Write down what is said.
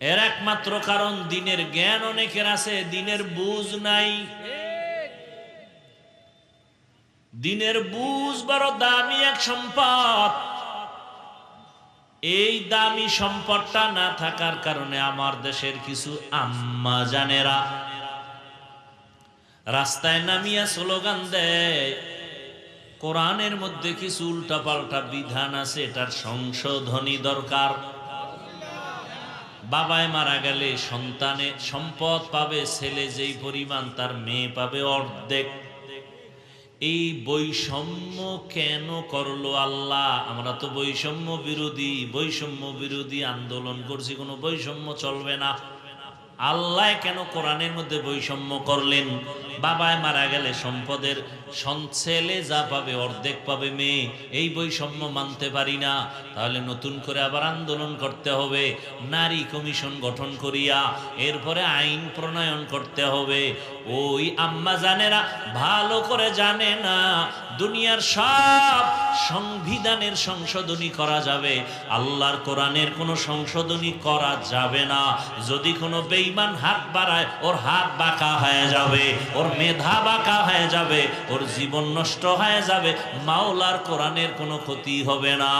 এর একমাত্র কারণ দিনের জ্ঞান অনেকের আছে, দিনের বুঝ নাই। দিনের বুঝ বড় দামি এক সম্পদ। এই দামি সম্পদটা না থাকার কারণে আমার দেশের কিছু আম্মা জানেরা রাস্তায় নামিয়া স্লোগান দেয়, কোরআনের মধ্যে কিছু উল্টাপাল্টা বিধান আছে, এটার সংশোধনী দরকার। বাবায় মারা গেলে সন্তানে সম্পদ পাবে, ছেলে যেই পরিমাণ তার মেয়ে পাবে অর্ধেক। এই বৈষম্য কেন করল আল্লাহ? আমরা তো বৈষম্য বিরোধী বৈষম্য বিরোধী আন্দোলন করছি, কোনো বৈষম্য চলবে না। আল্লাহ কেন কোরআনের মধ্যে বৈষম্য করলেন? বাবায় মারা গেলে সম্পদের ছেলে যা পাবে, অর্ধেক পাবে মেয়ে, এই বৈষম্য মানতে পারি না। তাহলে নতুন করে আবার আন্দোলন করতে হবে, নারী কমিশন গঠন করিয়া, এরপরে আইন প্রণয়ন করতে হবে। ওই আম্মা জানেরা ভালো করে জানে না, দুনিয়ার সব সংবিধানের সংশোধনী করা যাবে। আল্লাহর কোরআনের কোনো সংশোধনী করা যাবে না। যদি কোনো বেঈমান হাত বাড়ায়, ওর হাত বাঁকা হয়ে যাবে, ওর মেধা বাঁকা হয়ে যাবে, ওর জীবন নষ্ট হয়ে যাবে, মাওলার কোরআনের কোনো ক্ষতি হবে না।